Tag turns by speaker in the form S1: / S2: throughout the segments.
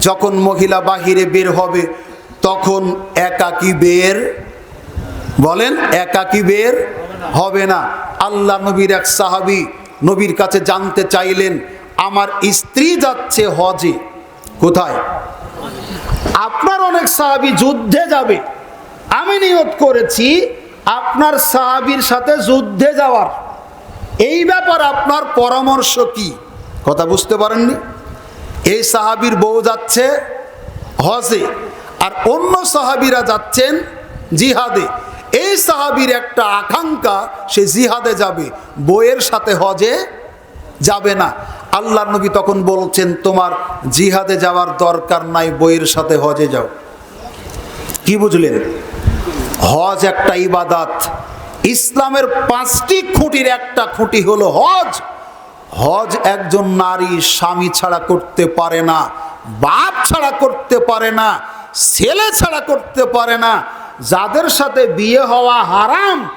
S1: যখন মহিলা বাহিরে বের হবে, তখন একাকি বের, বলেন, একাকি বের হবে না। আল্লাহ নবীর এক সাহাবি নবীর কাছে জানতে চাইলেন, আমার স্ত্রী যাচ্ছে হজে। কোথায়? আপনার অনেক সাহাবি যুদ্ধে যাবে। আমি নিয়ত করেছি, আপনার সাহাবির সাথে যুদ্ধে যাওয়ার। এই ব্যাপার আপনার পরামর্শ কি? কথা বুঝতে পারেননি? এই সাহাবির বউ যাচ্ছে হজে আর অন্য সাহাবিরা যাচ্ছেন জিহাদে। এই সাহাবির একটা আকাঙ্ক্ষা, সে জিহাদে যাবে বইয়ের সাথে হজে যাবে না। আল্লাহ নবী তখন বলছেন, তোমার জিহাদে যাওয়ার দরকার নাই বইয়ের সাথে হজে যাও। কি বুঝলেন? হজ একটা ইবাদাত। ইসলামের পাঁচটি খুঁটির একটা খুঁটি হলো হজ। হজ একজন নারী স্বামী ছাড়া করতে পারে না, বাপ ছাড়া করতে পারে না, ছেলে ছাড়া করতে পারে না। যাদের সাথে বিয়ে হওয়া হারাম,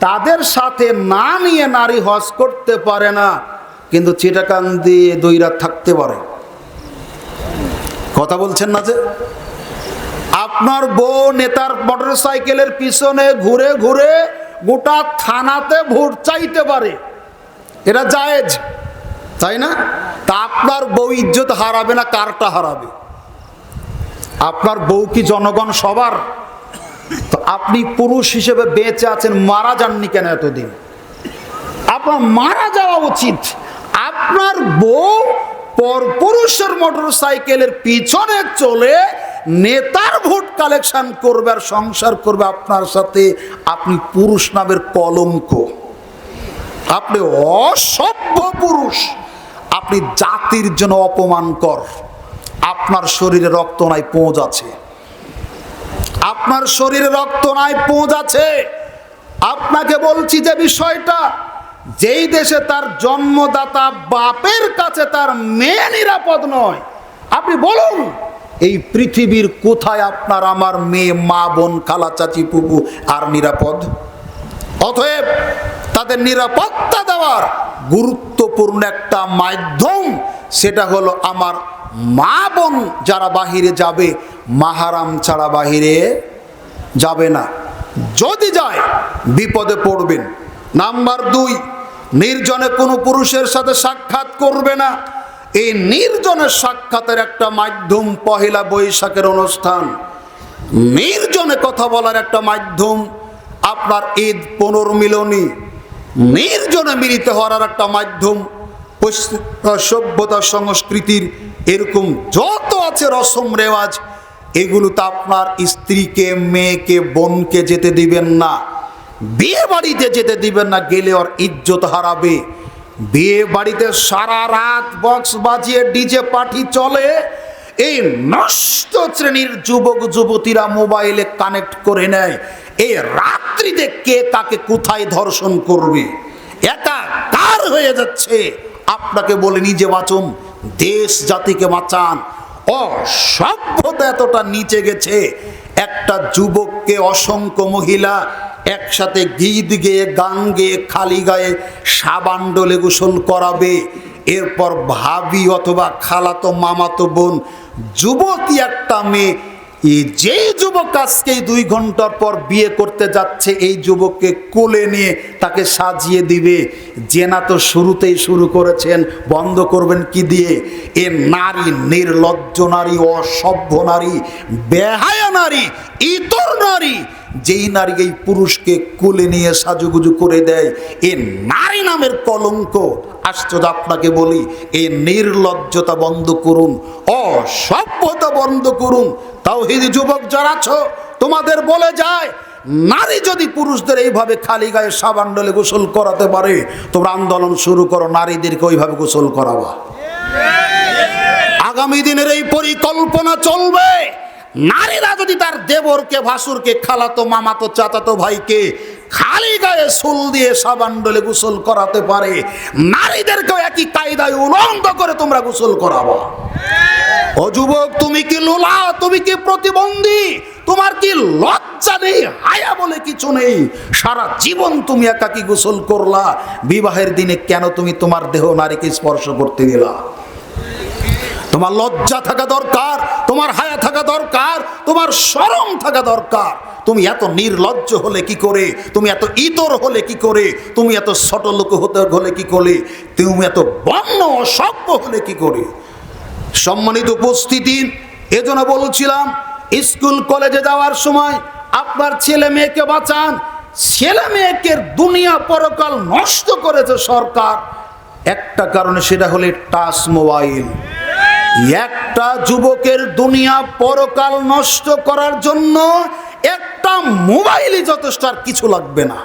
S1: তাদের সাথে না নিয়ে নারী হজ করতে পারে না। কিন্তু চিটাকান দিয়ে দুই রাত থাকতে পারে। কথা বলছেন না যে? আপনার বউ নেতার মোটর সাইকেলের পিছনে ঘুরে ঘুরে গোটা থানাতে ভোট চাইতে পারে। এটা জায়েজ। তাই না? তা আপনার বউ ইজ্জত হারাবে না, কারটা হারাবে? আপনার বউ কি জনগণ সবার? তো আপনি পুরুষ হিসেবে বেঁচে আছেন, মারা যাননি কেন এতদিন? আপনার মারা যাওয়া উচিত। আপনার বউ পর পুরুষের মোটর সাইকেলের পিছনে চলে নেতার ভোট কালেকশন করবে আর সংসার করবে আপনার সাথে। আপনি পুরুষ নামের কলঙ্ক। আপনি অসভ্য পুরুষ। আপনি জাতির জন্য অপমানকর আপনার শরীরে রক্ত নাই পোঁজ আছে। আপনার শরীরে রক্ত নাই পোঁজ আছে। আপনাকে বলছি যে বিষয়টা, যেই দেশে তার জন্মদাতা বাপের কাছে তার মেয়ে নিরাপদ নয়, আপনি বলুন, এই পৃথিবীর কোথায় আপনার আমার মেয়ে, মা, বোন, খালা, চাচি পুপু আর নিরাপদ? অতএব তাদের নিরাপত্তা দেওয়ার গুরুত্বপূর্ণ একটা মাধ্যম, সেটা হলো আমার মা বোন যারা বাহিরে যাবে, মাহারাম ছাড়া বাহিরে যাবে না। যদি যায়, বিপদে পড়বেন। নাম্বার দুই, নির্জনে কোনো পুরুষের সাথে সাক্ষাৎ করবে না। এই নির্জনের সাক্ষাতের একটা মাধ্যম পহেলা বৈশাখের অনুষ্ঠান। নির্জনে কথা বলার একটা মাধ্যম, আপনার ঈদ পুনর্মিলনী। নির্জনে মিলিত হওয়ার একটা মাধ্যম সভ্যতা সংস্কৃতির এরকম যত আছে রসম রেওয়াজ, এগুলো তো আপনার স্ত্রীকে, মেয়েকে, বোনকে যেতে দিবেন না। বিয়ে বাড়িতে যেতে দিবেন না, গেলে ওর ইজ্জত হারাবে। বিয়ে বাড়িতে সারা রাত বক্স বাজিয়ে ডিজে পার্টি চলে। এই নষ্ট শ্রেণির যুবক, যুবতীরা মোবাইলে কানেক্ট করে নেয়। এই রাত্রিতে কে কাকে কোথায় ধর্ষণ করবে? একা কার হয়ে যাচ্ছে। আপনাকে বলে নিজে বাঁচুন, দেশ জাতিকে বাঁচান। অসভ্যতা এতটা নিচে গেছে। একটা যুবককে অসংখ্য মহিলা একসাথে গীত গেয়ে, গান গেয়ে, খালি গায়ে সাবান ডলে গোসল করাবে। এরপর ভাবি অথবা খালাতো মামাতো বোন, যুবতী একটা মেয়ে যে যুবক আজকে দুই ঘণ্টার পর বিয়ে করতে যাচ্ছে, এই যুবককে কোলে নিয়ে তাকে সাজিয়ে দিবে। জেনা তো শুরুতেই শুরু করেছেন, বন্ধ করবেন কি দিয়ে? এ নারী, নির্লজ্জ নারী, অসভ্য নারী, বেহায়া নারী, ইতর নারী যেই নারী এই পুরুষকে কোলে নিয়ে সাজুগুজু করে দেয় এ নারী নামের কলঙ্ক। আশ্চর্য আপনাকে বলি এ নির্লজ্জতা বন্ধ করুন অসভ্যতা বন্ধ করুন। তাও হিদি যুবক যারা আছো তোমাদের বলে যায় নারী যদি পুরুষদের এইভাবে খালি গায়ে সাবান ডলে গোসল করাতে পারে তোমরা আন্দোলন শুরু করো নারীদেরকে ওইভাবে গোসল করাবা। আগামী দিনের এই পরিকল্পনা চলবে। নারীরা যদি তার দেবরকে, ভাসুরকে, খালাতো মামাতো, চাচাতো ভাইকে খালি গায়ে সুল দিয়ে সাবান ডলে গোসল করাতে পারে, নারীদেরকেও একই কায়দায় উলঙ্গ করে তোমরা গোসল করাবো। ও যুবক, তুমি কি লোলা? তুমি কি প্রতিবন্ধী? তোমার কি লজ্জা নেই, হায়া বলে কিছু নেই? সারা জীবন তুমি একাকি গোসল করলা, বিবাহের দিনে কেন তুমি তোমার দেহ নারীকে স্পর্শ করতে দিলা? তোমার লজ্জা থাকা দরকার, তোমার হায়া থাকা দরকার, তোমার শরম থাকা দরকার। তুমি এত নির্লজ্জ হলে কি করে? তুমি এত ইতর হলে কি করে? তুমি এত ছোট লোক হতে হলে কি করে? তুমি এত বন্য, অসভ্য হলে কি করে? সম্মানিত উপস্থিতি, এজন্য বলছিলাম, স্কুল, কলেজে যাওয়ার সময় আপনার ছেলে মেয়েকে বাঁচান। ছেলে মেয়েকে দুনিয়া পরকাল নষ্ট করেছে সরকার। একটা কারণে সেটা হলে টাচ মোবাইল। একটা যুবকের দুনিয়া পরকাল নষ্ট করার জন্য একটা মোবাইলই যথেষ্ট আর কিছু লাগবে না।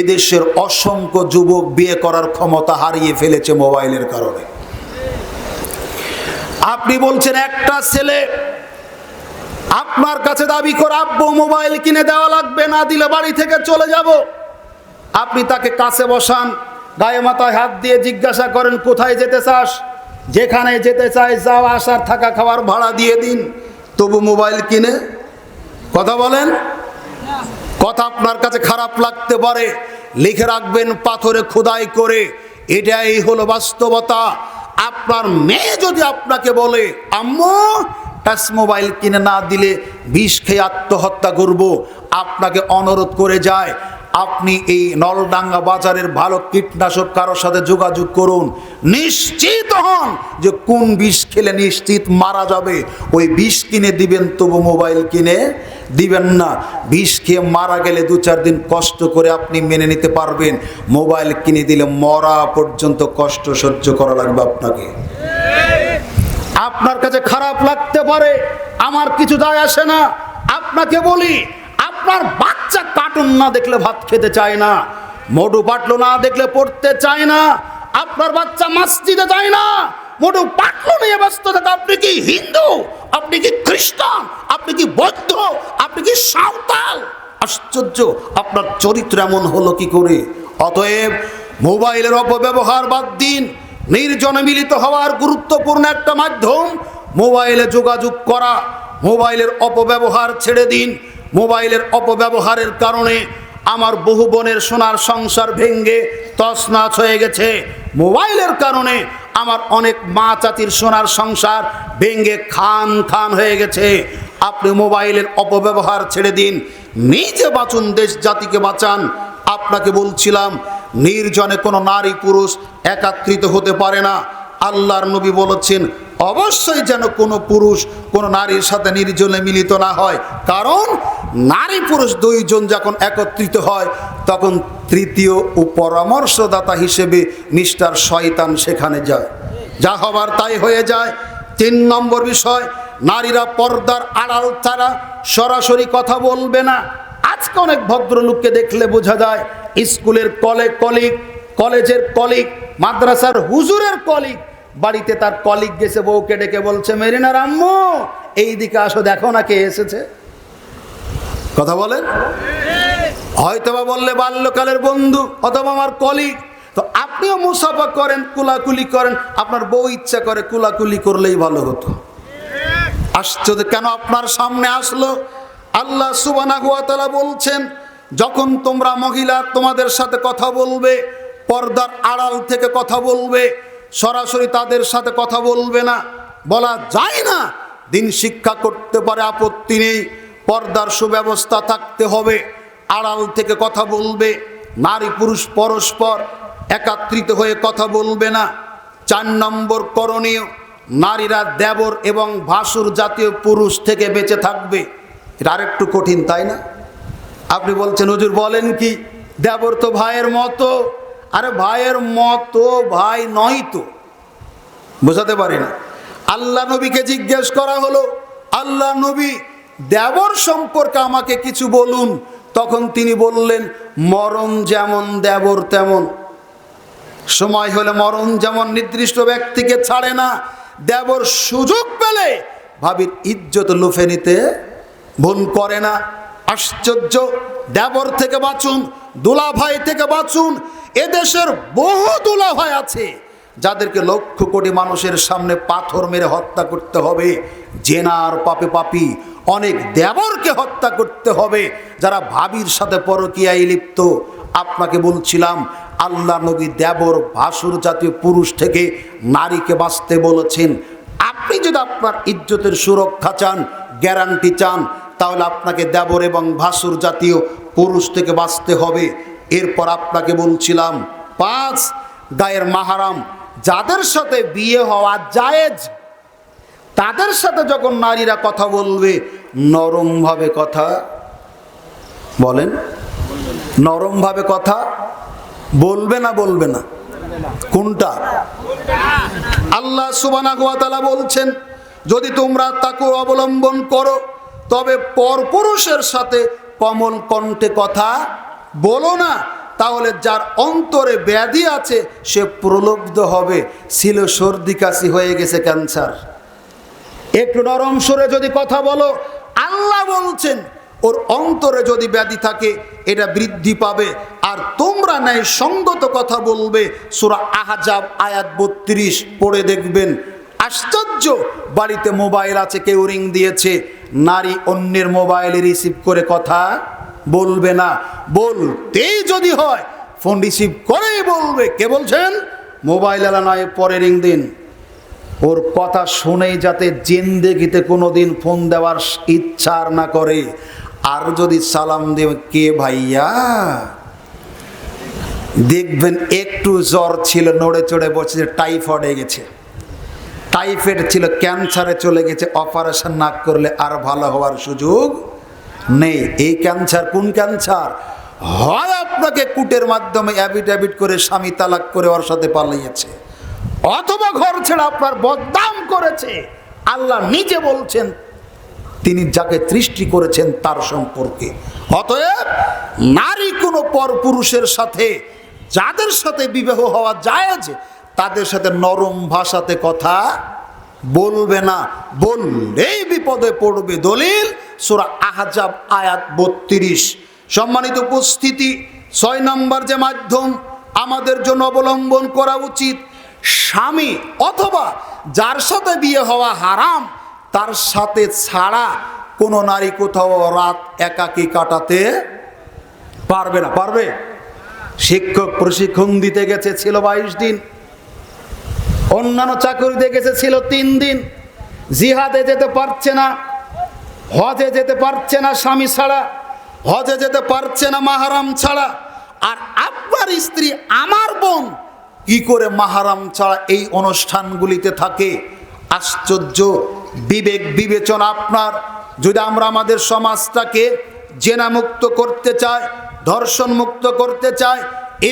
S1: এদেশের অসংখ্য যুবক বিয়ে করার ক্ষমতা হারিয়ে ফেলেছে মোবাইলের কারণে। আপনি বলছেন, একটা ছেলে আপনার কাছে দাবি করে, আব্বু, মোবাইল কিনে দেওয়া লাগবে, না দিলে বাড়ি থেকে চলে যাব। আপনি তাকে কাছে বসান, গায়ে মাথায় হাত দিয়ে জিজ্ঞাসা করেন, কোথায় যেতে চাস? যেখানে যেতে চাই যাওয়া আসার, থাকা, খাওয়ার ভাড়া দিয়ে দিন। তবু মোবাইল কিনে। কথা বলেন? কথা আপনার কাছে খারাপ লাগতে পারে। লিখে রাখবেন পাথরে খোদাই করে। এটাই হলো বাস্তবতা। আপনার মেয়ে যদি আপনাকে বলে, আম্মু, টাচ মোবাইল কিনে না দিলে বিষ খেয়ে আত্মহত্যা করব। আপনাকে অনুরোধ করে যায় আপনি এই নলডাঙ্গা বাজারের ভালো কীটনাশক কারোর সাথে যোগাযোগ করুন। নিশ্চিত হন যে কোন বিষ খেলে নিশ্চিত মারা যাবে। ওই বিষ কিনে দিবেন, তবু মোবাইল কিনে দিবেন না। বিষ খেয়ে মারা গেলে দু চার দিন কষ্ট করে আপনি মেনে নিতে পারবেন। মোবাইল কিনে দিলে মরা পর্যন্ত কষ্ট সহ্য করা লাগবে আপনাকে। আপনার কাছে খারাপ লাগতে পারে, আমার কিছু যায় আসে না। আপনাকে বলি, আপনার বাচ্চা কার্টুন না দেখলে ভাত খেতে চায় না। মোটু পাটলো না দেখলে পড়তে চায় না। আপনার বাচ্চা মসজিদে যায় না। মোটু পাটলো নিয়ে ব্যস্ত থাকে। আপনি কি হিন্দু? আপনি কি খ্রিস্টান? আপনি কি বৌদ্ধ? আপনি কি সাঁওতাল? আশ্চর্য! আপনার চরিত্র এমন হলো কি করে? অতএব মোবাইলের অপব্যবহার বাদ দিন। নির্জনে মিলিত হওয়ার গুরুত্বপূর্ণ একটা মাধ্যম। মোবাইলে যোগাযোগ করা। মোবাইলের অপব্যবহার ছেড়ে দিন। মোবাইলের অপব্যবহারের কারণে আমার বহু বোনের সোনার সংসার ভেঙ্গে তছনাছ হয়ে গেছে। মোবাইলের কারণে আমার অনেক মা চাচির সোনার সংসার ভেঙ্গে খান খান হয়ে গেছে। আপনি মোবাইলের অপব্যবহার ছেড়ে দিন, নিজে বাঁচুন, দেশ জাতিকে বাঁচান। আপনাকে বলছিলাম, নির্জনে কোনো নারী পুরুষ একাত্রিত হতে পারে না। আল্লাহর নবী বলেছেন, অবশ্যই যেন কোনো পুরুষ কোনো নারীর সাথে নির্জনে মিলিত না হয়। কারণ নারী পুরুষ দুইজন যখন একত্রিত হয়, তখন তৃতীয় ও পরামর্শদাতা হিসেবে মিস্টার শয়তান সেখানে যায়। যা হবার তাই হয়ে যায়। তিন নম্বর বিষয়, নারীরা পর্দার আড়াল ছাড়া সরাসরি কথা বলবে না। আজকে অনেক ভদ্রলোককে দেখলে বোঝা যায়, স্কুলের কলে কলিগ, কলেজের কলিগ, মাদ্রাসার হুজুরের কলিগ বাড়িতে তার কলিগ গেছে, বউকে ডেকে বলছে, মেরিনা রাম্মু এই দিকে আসো, দেখো না কে এসেছে। কথা বলেন? হয়তোবা বললে বাল্যকালের বন্ধু, অথবা আমার কলিগ তো আপনিও মুসাফা করেন, কুলাকুলি করেন, আপনার বউ ইচ্ছা করে কুলাকুলি করলেই ভালো হতো। আশ্চর্য, কেন আপনার সামনে আসলো? আল্লাহ সুবানা বলছেন, যখন তোমরা মহিলা, তোমাদের সাথে কথা বলবে, পর্দার আড়াল থেকে কথা বলবে সরাসরি তাদের সাথে কথা বলবে না, বলা যায় না। দিন শিক্ষা করতে পারে, আপত্তি নেই। পর্দার সুব্যবস্থা থাকতে হবে। আড়াল থেকে কথা বলবে। নারী পুরুষ পরস্পর একাত্রিত হয়ে কথা বলবে না। চার নম্বর করণীয়, নারীরা দেবর এবং ভাসুর জাতীয় পুরুষ থেকে বেঁচে থাকবে। এটা আরেকটু কঠিন, তাই না? আপনি বলছেন, হুজুর বলেন কি, দেবর তো ভাইয়ের মতো। আরে ভাইয়ের মতো ভাই নয় তো। বোঝাতে পারি না। আল্লাহ নবীকে জিজ্ঞেস করা হলো, আল্লাহ নবী দেবর সম্পর্কে আমাকে কিছু বলুন। তখন তিনি বললেন, মরণ যেমন দেবর তেমন। সময় হলে মরণ যেমন নির্দিষ্ট ব্যক্তিকে ছাড়ে না, দেবর সুযোগ পেলে ভাবির ইজ্জত লুফে নিতে ভুল করে না। আশ্চর্য, দেবর থেকে বাঁচুন দুলা ভাই থেকে বাঁচুন এদেশের বহু দুলা আছে যাদেরকে লক্ষ কোটি মানুষের সামনে পাথর মেরে হত্যা করতে হবে, জেনার পাপে পাপি, অনেক দেবরকে হত্যা করতে হবে, যারা ভাবির সাথে পরকীয়ায় লিপ্ত। আপনাকে বলছিলাম, আল্লাহ নবী দেবর, ভাসুর জাতীয় পুরুষ থেকে নারীকে বাঁচতে বলেছেন। আপনি যদি আপনার ইজ্জতের সুরক্ষা চান গ্যারান্টি চান, তাহলে আপনাকে দেবর এবং ভাসুর জাতীয় পুরুষ থেকে বাঁচতে হবে। এরপর আপনাকে বলছিলাম, পাঁচ গায়ের মাহারাম যাদের সাথে বিয়ে হওয়া জায়েজ, তাদের সাথে যখন নারীরা কথা বলবে, নরমভাবে কথা বলেন, নরমভাবে কথা বলবে না বলবে না? কোনটা? আল্লাহ সুবানা বলছেন, যদি তোমরা তাকে অবলম্বন করো, তবে পরপুরুষের সাথে কমল কণ্ঠে কথা বলো না, তাহলে যার অন্তরে ব্যাধি আছে, সে প্রলব্ধ হবে। ছিল সর্দি কাশি হয়ে গেছে, ক্যান্সার। একটু নরম সরে যদি কথা বলো, আল্লাহ বলছেন, ওর অন্তরে যদি ব্যাধি থাকে, এটা বৃদ্ধি পাবে। আর তোমরা ন্যায় সঙ্গত কথা বলবে, সুরা আহাজাব আয়াত বত্রিশ পড়ে দেখবেন। আশ্চর্য, বাড়িতে মোবাইল আছে, কেউ রিং দিয়েছে, নারী অন্যের মোবাইলে রিসিভ করে কথা বলবে না। বলতেই যদি হয়, ফোন রিসিভ করেই বলবে। কে বলছেন? মোবাইল এলা নয় পরে রিং দিন ওর কথা শুনেই যাতে জিন্দেগিতে কোনোদিন ফোন দেওয়ার ইচ্ছা আর না করে। আর যদি সালাম দেবে কে ভাইয়া? দেখবেন একটু জ্বর ছিল, নড়ে চড়ে বসে টাইফয়েড হয়ে গেছে। টাইফয়েড ছিল, ক্যান্সারে চলে গেছে, অপারেশন না করলে আর ভালো হওয়ার সুযোগ নেই। এই ক্যান্সার কোন ক্যান্সার হয় আপনাকে কুটের মাধ্যমে অ্যাবিট করে স্বামী তালাক করে ওর সাথে পালিয়েছে অথবা ঘর ছেড়ে আপনার বদনাম করেছে। আল্লাহ নিজে বলছেন, তিনি যাকে সৃষ্টি করেছেন তার সম্পর্কে। অতএব নারী কোনো পর পুরুষের সাথে, যাদের সাথে বিবাহ হওয়া জায়েজ, তাদের সাথে নরম ভাষাতে কথা বলবে না। বললেই বিপদে পড়বে দলিল সুরা আহজাব আয়াত বত্রিশ। সম্মানিত উপস্থিতি, ছয় নম্বর যে মাধ্যম আমাদের জন্য অবলম্বন করা উচিত, স্বামী অথবা যার সাথে বিয়ে হওয়া হারাম, তার সাথে ছাড়া কোনো নারী কোথাও রাত একাকী কাটাতে পারবে না। পারবে? শিক্ষক প্রশিক্ষণ দিতে গেছে ছিল বাইশ দিন। অন্যান্য চাকরিতে গেছে ছিল তিন দিন। জিহাদে যেতে পারছে না। হজে যেতে পারছে না স্বামী ছাড়া, হজে যেতে পারছে না মাহারাম ছাড়া। আর আপনার স্ত্রী, আমার বোন, কি করে মাহারাম ছাড়া এই অনুষ্ঠানগুলিতে থাকে? আশ্চর্য, বিবেক বিবেচনা আপনার। যদি আমরা আমাদের সমাজটাকে জেনামুক্ত করতে চাই ধর্ষণ মুক্ত করতে চাই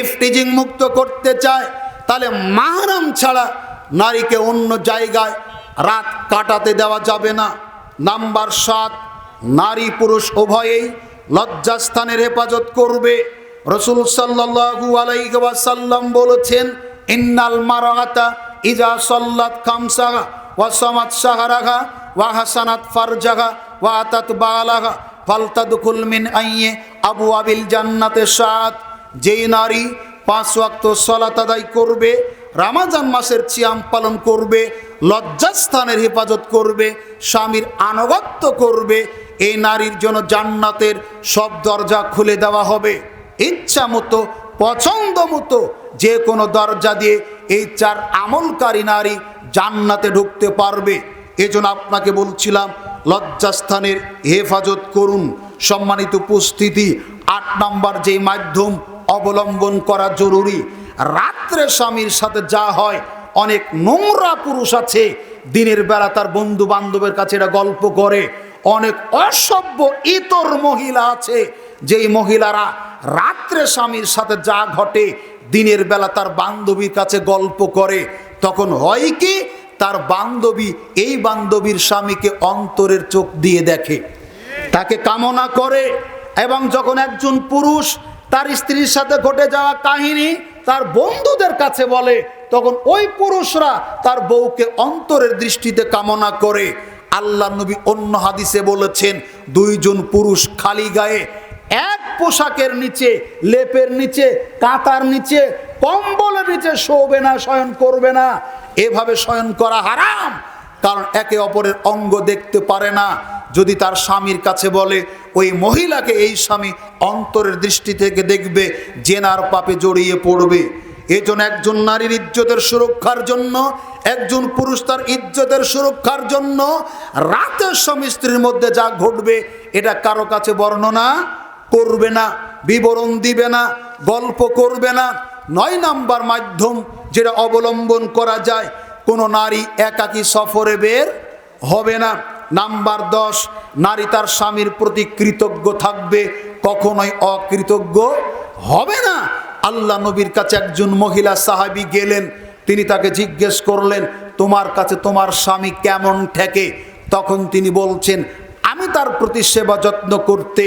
S1: ইফটিজিং মুক্ত করতে চাই, তাহলে মাহারাম ছাড়া নারীকে অন্য জায়গায় রাত কাটাতে দেওয়া যাবে না। নাম্বার সাত, নারী পুরুষ উভয়েই লজ্জাস্থানের হেফাজত করবে। রসুল সাল্লাহু আলাইসাল্লাম বলেছেন, ইন্নাল মারাহাতা ইজা সল্লাত খামসাহা ওয়াসামাত সাহারাহা ওয়াহাসানাত ফারজাহা ওয়াতাত বালাহা ফালতাদুকুল মিন আইয়ে আবু আবিল জান্নাতে সাত যেই নারী পাঁচ ওয়াক্ত সলাত আদায় করবে, রামাজান মাসের চিয়াম পালন করবে লজ্জাস্থানের হেফাজত করবে, স্বামীর আনুগত্য করবে, এই নারীর জন্য জান্নাতের সব দরজা খুলে দেওয়া হবে। ইচ্ছা মতো, পছন্দ মতো যে কোনো দরজা দিয়ে এই চার আমলকারী নারী জান্নাতে ঢুকতে পারবে। এজন্য আপনাকে বলছিলাম, লজ্জাস্থানের হেফাজত করুন। সম্মানিত উপস্থিতি, আট নম্বর যে মাধ্যম অবলম্বন করা জরুরি। রাত্রে স্বামীর সাথে যা হয় অনেক নোংরা পুরুষ আছে। দিনের বেলা তার বন্ধু বান্ধবের কাছে এটা গল্প করে। অনেক অসভ্য ইতর মহিলা আছে। যেই মহিলারা রাত্রে স্বামীর সাথে যা ঘটে, দিনের বেলা তার বান্ধবীর কাছে গল্প করে। তখন হয় কি, তার বান্ধবী এই বান্ধবীর স্বামীকে অন্তরের চোখ দিয়ে দেখে। তাকে কামনা করে এবং যখন একজন পুরুষ তার স্ত্রীর সাথে ঘটে যাওয়া কাহিনী তার বন্ধুদের কাছে বলে তখন ওই পুরুষরা তার বউকে অন্তরের দৃষ্টিতে কামনা করে। আল্লাহ নবী অন্য হাদিসে বলেছেন, দুইজন পুরুষ খালি গায়ে, এক পোশাকের নিচে, লেপের নিচে, কাতার নিচে, কম্বলের নিচে শোবে না, শয়ন করবে না। এভাবে শয়ন করা হারাম, কারণ একে অপরের অঙ্গ দেখতে পারে না। যদি তার স্বামীর কাছে বলে, ওই মহিলাকে এই স্বামী অন্তরের দৃষ্টি থেকে দেখবে, জেনার পাপে জড়িয়ে পড়বে। এই জন্য একজন নারীর ইজ্জতের সুরক্ষার জন্য, একজন পুরুষ তার ইজ্জতের সুরক্ষার জন্য রাতের স্বামী মধ্যে যা ঘটবে, এটা কারও কাছে বর্ণনা করবে না, বিবরণ দিবে না, গল্প করবে না। নয় নাম্বার মাধ্যম যেটা অবলম্বন করা যায়, কোনো নারী একাকী সফরে বের হবে না। নাম্বার দশ, নারী তার স্বামীর প্রতি কৃতজ্ঞ থাকবে, কখনোই অকৃতজ্ঞ হবে না। আল্লাহ নবীর কাছে একজন মহিলা সাহাবী গেলেন, তিনি তাকে জিজ্ঞেস করলেন, তোমার কাছে তোমার স্বামী কেমন ঠেকে? তখন তিনি বলছেন, আমি তার প্রতি সেবা যত্ন করতে,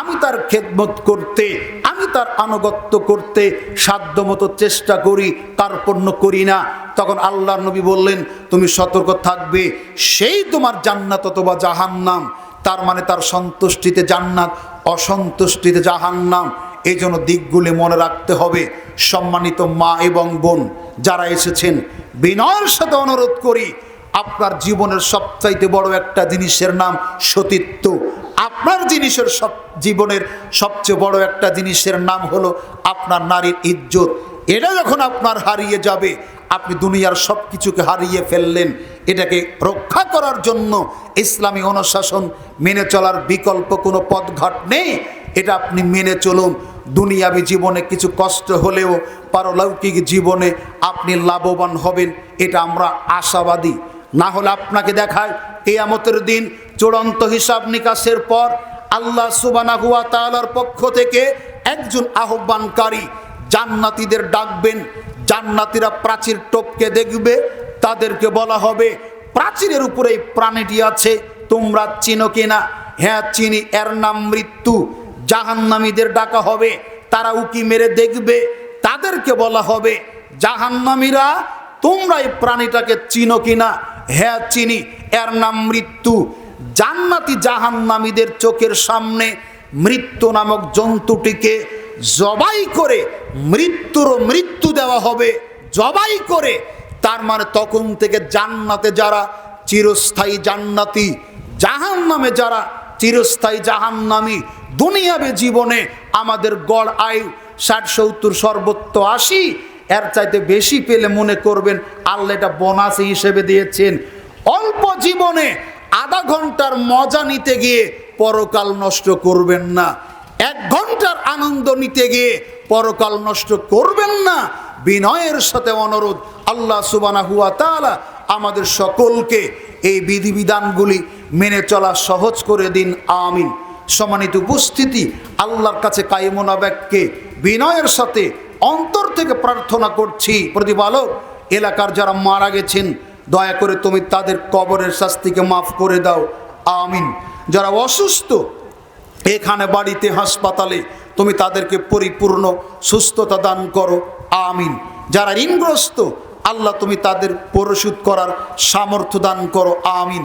S1: আমি তার খেদমত করতে, আমি তার আনুগত্য করতে, সাধ্যমতো চেষ্টা করি, কার্পণ্য করি না। তখন আল্লাহ নবী বললেন, তুমি সতর্ক থাকবে, সেই তোমার জান্নাত অথবা জাহান্নাম, তার মানে তার সন্তুষ্টিতে জান্নাত, অসন্তুষ্টিতে জাহান্নাম। এই জন্য দিকগুলি মনে রাখতে হবে। সম্মানিত মা এবং বোন, যারা এসেছেন, বিনয়ের সাথে অনুরোধ করি, আপনার জীবনের সবচাইতে বড় একটা জিনিসের নাম সতীত্ব। আপনার জিনিসের সব, জীবনের সবচেয়ে বড় একটা জিনিসের নাম হলো আপনার নারীর ইজ্জত। এটা যখন আপনার হারিয়ে যাবে, আপনি দুনিয়ার সব কিছুকে হারিয়ে ফেললেন। এটাকে রক্ষা করার জন্য ইসলামী অনুশাসন মেনে চলার বিকল্প কোনো পথঘাট নেই। এটা আপনি মেনে চলুন। দুনিয়াবি জীবনে কিছু কষ্ট হলেও পারলৌকিক জীবনে আপনি লাভবান হবেন, এটা আমরা আশাবাদী। না হলে আপনাকে দেখায় কেয়ামতের দিন চূড়ান্ত হিসাব নিকাশের পর আল্লাহ সুবানা হুয়া তালার পক্ষ থেকে একজন আহ্বানকারী জান্নাতীদের ডাকবেন। জান্নাতীরা প্রাচীর টপকে দেখবে, তাদেরকে বলা হবে, প্রাচীরের উপরে এই প্রাণীটি আছে, তোমরা চিনো কিনা? হ্যাঁ চিনি, এর নাম মৃত্যু। জাহান্নামীদের ডাকা হবে, তারা উকি মেরে দেখবে, তাদেরকে বলা হবে, জাহান্নামীরা, তোমরা এই প্রাণীটাকে চিনো কিনা? হ্যাঁ চিনি। এর নাম মৃত্যু। জান্নাতি জাহান্নামীদের চোখের সামনে মৃত্যু নামক জন্তুটিকে জবাই করে মৃত্যুর মৃত্যু দেওয়া হবে, জবাই করে। তার মানে তখন থেকে জান্নাতে যারা চিরস্থায়ী জান্নাতি জাহান নামে যারা চিরস্থায়ী জাহান্নামী দুনিয়াবে জীবনে আমাদের গড় আয়ু ষাট, সত্তর, সর্বোচ্চ আশি, এর চাইতে বেশি পেলে মনে করবেন আল্লাহ এটা বোনাস হিসেবে দিয়েছেন। অল্প জীবনে আধা ঘণ্টার মজা নিতে গিয়ে পরকাল নষ্ট করবেন না। এক ঘণ্টার আনন্দ নিতে গিয়ে পরকাল নষ্ট করবেন না। বিনয়ের সাথে অনুরোধ, আল্লাহ সুবানা হুয়া তালা আমাদের সকলকে এই বিধিবিধানগুলি মেনে চলা সহজ করে দিন, আমিন। সমানিত উপস্থিতি, আল্লাহর কাছে কায়মোনাবেককে বিনয়ের সাথে অন্তর থেকে প্রার্থনা করছি। প্রতিপালক, এলাকার যারা মারা গেছেন, দয়া করে তুমি তাদের কবরের শাস্তিকে মাফ করে দাও। আমিন। যারা অসুস্থ, এখানে বাড়িতে হাসপাতালে, তুমি তাদেরকে পরিপূর্ণ সুস্থতা দান করো। আমিন। যারা ঋণগ্রস্ত, আল্লাহ তুমি তাদের পরিশোধ করার সামর্থ্য দান করো। আমিন।